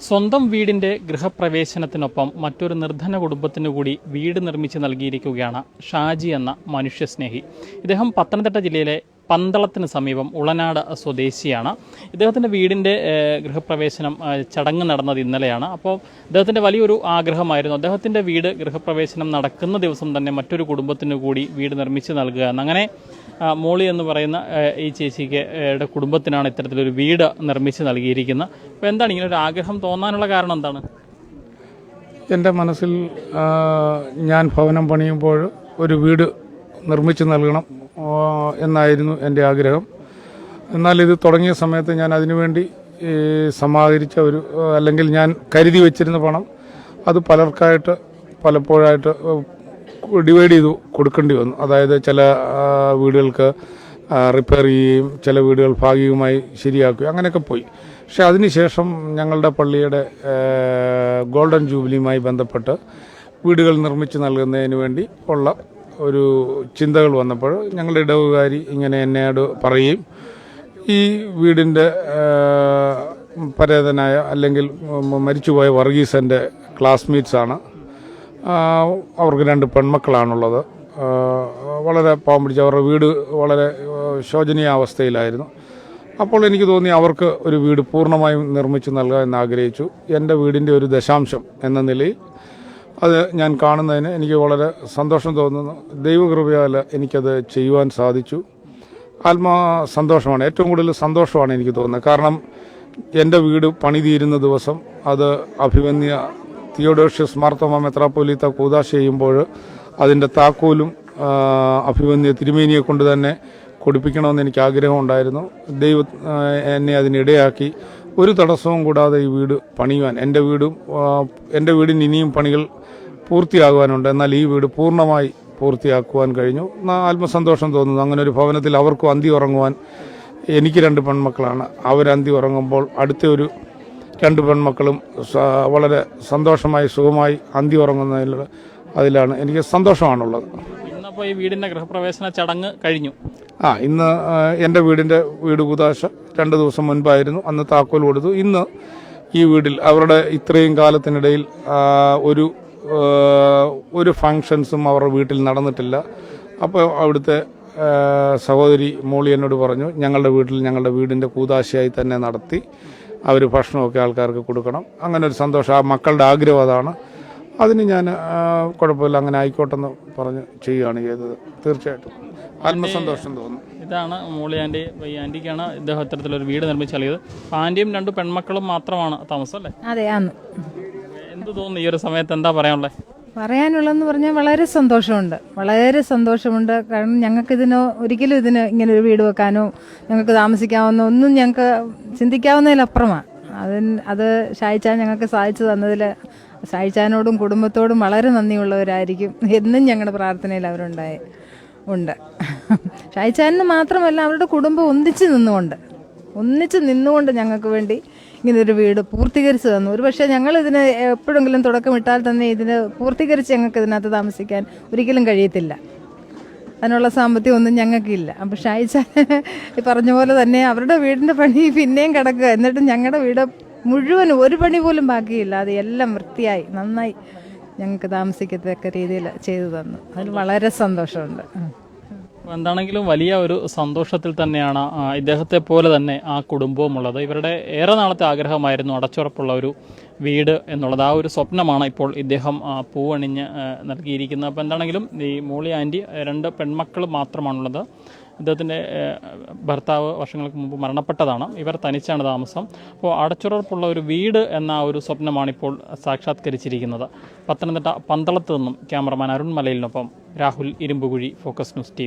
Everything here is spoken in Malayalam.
സ്വന്തം വീടിന്റെ ഗൃഹപ്രവേശനത്തിനൊപ്പം മറ്റൊരു നിർധന കുടുംബത്തിനു കൂടി വീട് നിർമ്മിച്ച് നൽകിയിരിക്കുകയാണ് ഷാജി എന്ന മനുഷ്യസ്നേഹി. ഇദ്ദേഹം പത്തനംതിട്ട ജില്ലയിലെ പന്തളത്തിന് സമീപം ഉളനാട് സ്വദേശിയാണ്. ഇദ്ദേഹത്തിന്റെ വീടിന്റെ ഗൃഹപ്രവേശനം ചടങ്ങ് നടന്നത് ഇന്നലെയാണ്. അപ്പോൾ അദ്ദേഹത്തിന്റെ വലിയൊരു ആഗ്രഹമായിരുന്നു. അദ്ദേഹത്തിന്റെ വീട് ഗൃഹപ്രവേശനം നടക്കുന്ന ദിവസം തന്നെ മറ്റൊരു കുടുംബത്തിന് കൂടി വീട് നിർമ്മിച്ച് നൽകുക എന്നങ്ങനെ മോളി എന്ന് പറയുന്ന ഈ ചേച്ചിക്ക് കുടുംബത്തിനാണ് ഇത്തരത്തിലൊരു വീട് നിർമ്മിച്ച് നൽകിയിരിക്കുന്നത്. അപ്പോൾ എന്താണ് ഇങ്ങനെ ഒരു ആഗ്രഹം? തോന്നാനുള്ള കാരണം എന്താണ്? എന്റെ മനസ്സിൽ ഞാൻ ഭവനം പണിയുമ്പോൾ ഒരു വീട് നിർമ്മിച്ച് നൽകണം. എന്നായിരുന്നു എന്റെ ആഗ്രഹം. എന്നാൽ ഇത് തുടങ്ങിയ സമയത്ത് ഞാൻ അതിനുവേണ്ടി സമാഹരിച്ച ഒരു അല്ലെങ്കിൽ ഞാൻ കരുതി വെച്ചിരുന്ന പണം അത് പലർക്കായിട്ട് പലപ്പോഴായിട്ട് ഡിവൈഡ് ചെയ്തു കൊടുക്കേണ്ടി വന്നു. അതായത് ചില വീടുകൾക്ക് റിപ്പയർ ചെയ്യുകയും ചില വീടുകൾ ഭാഗികമായി ശരിയാക്കുകയും അങ്ങനെയൊക്കെ പോയി. പക്ഷെ അതിനുശേഷം ഞങ്ങളുടെ പള്ളിയുടെ ഗോൾഡൻ ജൂബിലിയുമായി ബന്ധപ്പെട്ട് വീടുകൾ നിർമ്മിച്ച് നൽകുന്നതിന് വേണ്ടി ഉള്ള ഒരു ചിന്തകൾ വന്നപ്പോൾ ഞങ്ങളുടെ ഇടവുകാരി ഇങ്ങനെ എന്നോട് പറയും ഈ വീടിന്റെ പരേതനായ അല്ലെങ്കിൽ മരിച്ചുപോയ വർഗീസന്റെ ക്ലാസ്മേറ്റ്സാണ് അവർക്ക് രണ്ട് പെൺമക്കളാണുള്ളത്. വളരെ പാവം പിടിച്ച് അവരുടെ വീട് വളരെ ശോചനീയ അവസ്ഥയിലായിരുന്നു. അപ്പോൾ എനിക്ക് തോന്നി അവർക്ക് ഒരു വീട് പൂർണമായും നിർമ്മിച്ചു നൽകാൻ ആഗ്രഹിച്ചു. എന്റെ വീടിന്റെ ഒരു ദശാംശം എന്ന നിലയിൽ അത് ഞാൻ കാണുന്നതിന് എനിക്ക് വളരെ സന്തോഷം തോന്നുന്നു. ദൈവകൃപയാൽ എനിക്കത് ചെയ്യുവാൻ സാധിച്ചു. ആത്മാ സന്തോഷമാണ് ഏറ്റവും കൂടുതൽ സന്തോഷമാണ് എനിക്ക് തോന്നുന്നത്. കാരണം എന്റെ വീട് പണി തീരുന്ന ദിവസം അത് അഭിമന്യ തിയോഡോഷ്യസ് മാർത്തോമ മെത്രാപ്പോലീത്ത കൂതാശ ചെയ്യുമ്പോൾ അതിന്റെ താക്കോലും അഭിമന്യ തിരുമേനിയെ കൊണ്ട് തന്നെ കൊടുപ്പിക്കണമെന്ന് എനിക്ക് ആഗ്രഹമുണ്ടായിരുന്നു. ദൈവ എന്നെ അതിനിടയാക്കി ഒരു തടസ്സവും കൂടാതെ ഈ വീട് പണിയുവാൻ. എന്റെ വീടും എന്റെ വീടിന് ഇനിയും പണികൾ പൂർത്തിയാകുവാനുണ്ട്. എന്നാൽ ഈ വീട് പൂർണമായി പൂർത്തിയാക്കുവാൻ കഴിഞ്ഞു. ആത്മസന്തോഷം തോന്നുന്നു. അങ്ങനെ ഒരു ഭവനത്തിൽ അവർക്കും അന്തി ഉറങ്ങുവാൻ എനിക്ക് രണ്ട് പെൺമക്കളാണ്. അവരന്തി ഉറങ്ങുമ്പോൾ അടുത്ത ഒരു രണ്ട് പെൺമക്കളും വളരെ സന്തോഷമായി സുഖമായി അന്തി ഉറങ്ങുന്നതിൽ അതിലാണ്. എനിക്ക് സന്തോഷമാണുള്ളത്. ഇന്നപ്പോൾ ഈ വീടിന്റെ ഗൃഹപ്രവേശന ചടങ്ങ് കഴിഞ്ഞു. ആ ഇന്ന് എന്റെ വീടിന്റെ വീട് കുതാശ രണ്ട് ദിവസം മുൻപായിരുന്നു. അന്ന് താക്കോൽ കൊടുത്തു. ഇന്ന് ഈ വീടിൽ അവരുടെ ഇത്രയും കാലത്തിനിടയിൽ ഒരു ഒരു ഫങ്ഷൻസും അവരുടെ വീട്ടിൽ നടന്നിട്ടില്ല. അപ്പോൾ അവിടുത്തെ സഹോദരി മോളി എന്നോട് പറഞ്ഞു ഞങ്ങളുടെ വീട്ടിൽ ഞങ്ങളുടെ വീടിന്റെ കൂതാശയായി തന്നെ നടത്തി അവർ ഭക്ഷണമൊക്കെ ആൾക്കാർക്ക് കൊടുക്കണം. അങ്ങനെ ഒരു സന്തോഷം. ആ മക്കളുടെ ആഗ്രഹം അതാണ്. അതിന് ഞാൻ കുഴപ്പമില്ല അങ്ങനെ ആയിക്കോട്ടെന്ന് പറഞ്ഞ് ചെയ്യുകയാണ് ചെയ്തത്. തീർച്ചയായിട്ടും. ആത്മസന്തോഷം തോന്നുന്നു ഇതാണ് മോളി ആന്റി ഈ ആന്റിക്കാണ് ഇദ്ദേഹം ഇത്തരത്തിലൊരു വീട് നിർമ്മിച്ച് നൽകിയത് ആന്റിയും രണ്ട് പെൺമക്കളും മാത്രമാണ് താമസം അല്ലേ? അതെ ആന്ന് എന്ത് തോന്നുന്നു ഈ ഒരു സമയത്ത് എന്താ പറയാനുള്ളത് പറയാനുള്ളതെന്ന് പറഞ്ഞാൽ വളരെ സന്തോഷമുണ്ട്. വളരെ സന്തോഷമുണ്ട്. കാരണം ഞങ്ങൾക്ക് ഇതിനോ ഒരിക്കലും ഇതിന് ഇങ്ങനെ ഒരു വീട് വെക്കാനോ ഞങ്ങൾക്ക് താമസിക്കാവുന്ന ഒന്നും ഞങ്ങൾക്ക് ചിന്തിക്കാവുന്നതിലപ്പുറമാണ്. അതിന് അത് ഷായിച്ചാൻ ഞങ്ങൾക്ക് സാധിച്ചു തന്നതിൽ ഷായിച്ചാനോടും കുടുംബത്തോടും വളരെ നന്ദിയുള്ളവരായിരിക്കും എന്നും ഞങ്ങളുടെ പ്രാർത്ഥനയിൽ അവരുണ്ടായി ഉണ്ട്. ഷായിച്ചാനെന്ന് മാത്രമല്ല അവരുടെ കുടുംബം ഒന്നിച്ച് നിന്നുകൊണ്ട് ഒന്നിച്ച് നിന്നുകൊണ്ട് ഞങ്ങൾക്ക് വേണ്ടി ഇങ്ങനെ ഒരു വീട് പൂർത്തീകരിച്ച് തന്നു. ഒരു പക്ഷേ ഞങ്ങൾ ഇതിന് എപ്പോഴെങ്കിലും തുടക്കമിട്ടാൽ തന്നെ ഇതിന് പൂർത്തീകരിച്ച് ഞങ്ങൾക്ക് ഇതിനകത്ത് താമസിക്കാൻ ഒരിക്കലും കഴിയത്തില്ല. അതിനുള്ള സാമ്പത്തികം ഒന്നും ഞങ്ങൾക്കില്ല. അപ്പം ഷായിച്ച ഈ പറഞ്ഞ പോലെ തന്നെ അവരുടെ വീടിന്റെ പണി പിന്നെയും കിടക്കുക. എന്നിട്ട് ഞങ്ങളുടെ വീട് മുഴുവൻ ഒരു പണി പോലും ബാക്കിയില്ല അത് എല്ലാം വൃത്തിയായി നന്നായി ഞങ്ങൾക്ക് താമസിക്കത്തക്ക രീതിയിൽ ചെയ്തു തന്നു. അതിൽ വളരെ സന്തോഷമുണ്ട്. എന്താണെങ്കിലും വലിയ ഒരു സന്തോഷത്തിൽ തന്നെയാണ് ഇദ്ദേഹത്തെ പോലെ തന്നെ ആ കുടുംബവും ഉള്ളത്. ഇവരുടെ ഏറെ നാളത്തെ ആഗ്രഹമായിരുന്നു അടച്ചുറപ്പുള്ള ഒരു വീട് എന്നുള്ളത്. ആ ഒരു സ്വപ്നമാണ് ഇപ്പോൾ ഇദ്ദേഹം പൂവണിഞ്ഞ് നൽകിയിരിക്കുന്നത്. അപ്പോൾ എന്താണെങ്കിലും ഈ മോളി ആന്റി രണ്ട് പെൺമക്കൾ മാത്രമാണുള്ളത്. ഇദ്ദേഹത്തിന്റെ ഭർത്താവ് വർഷങ്ങൾക്ക് മുമ്പ് മരണപ്പെട്ടതാണ്. ഇവർ തനിച്ചാണ് താമസം. അപ്പോൾ അടച്ചുറപ്പുള്ള ഒരു വീട് എന്ന ഒരു സ്വപ്നമാണ് ഇപ്പോൾ സാക്ഷാത്കരിച്ചിരിക്കുന്നത്. പത്തനംതിട്ട പന്തളത്ത് നിന്നും cameraman Arun മലയിലിനൊപ്പം Rahul Irumbukuzhi focus news T